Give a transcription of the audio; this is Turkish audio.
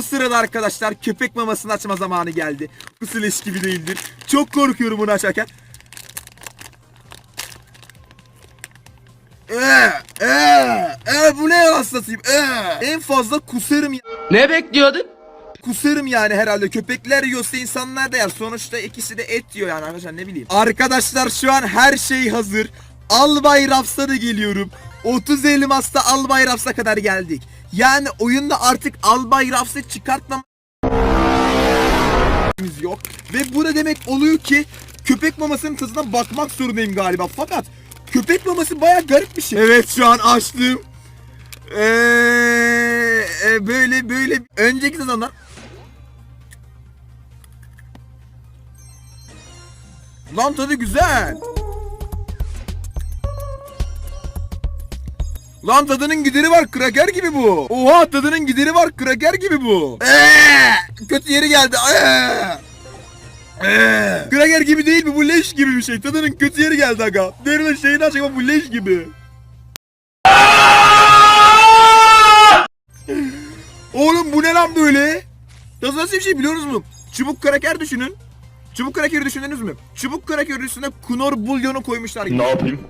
O sırada arkadaşlar köpek mamasını açma zamanı geldi. Bu sileş gibi değildir. Çok korkuyorum bunu açarken. Eee, eee, eee, bu ne hastasıyım, eee. En fazla kusarım ya. Ne bekliyordun? Kusarım yani herhalde. Köpekler yiyorsa insanlar da yer. Sonuçta ikisi de et yiyor yani arkadaşlar ne bileyim. Arkadaşlar şu an her şey hazır. Albay Raps'a da geliyorum. 30 elmasla Albay Raps'a kadar geldik. Yani oyunda artık Albay Raps'ı çıkartmam yok. Ve bu da demek oluyor ki köpek mamasının tadına bakmak zorundayım galiba. Fakat köpek maması baya garip bir şey. Evet şu an açtım. Eee, e, böyle böyle önceki sezonlar Lan tadı güzel. Lan tadının gideri var kraker gibi bu. Oha tadının gideri var kraker gibi bu. Eee, kötü yeri geldi. Eee. Eee. Kraker gibi değil mi? Bu leş gibi bir şey. Tadının kötü yeri geldi aga. Derinin şeyini aç ama bu leş gibi. Oğlum bu ne lan böyle? Tadı nasıl bir şey biliyorsunuz mu? Çubuk kraker düşünün. Çubuk krakeri düşündünüz mü? Çubuk krakerin üstüne kunor bulyonu koymuşlar. Ne yapayım?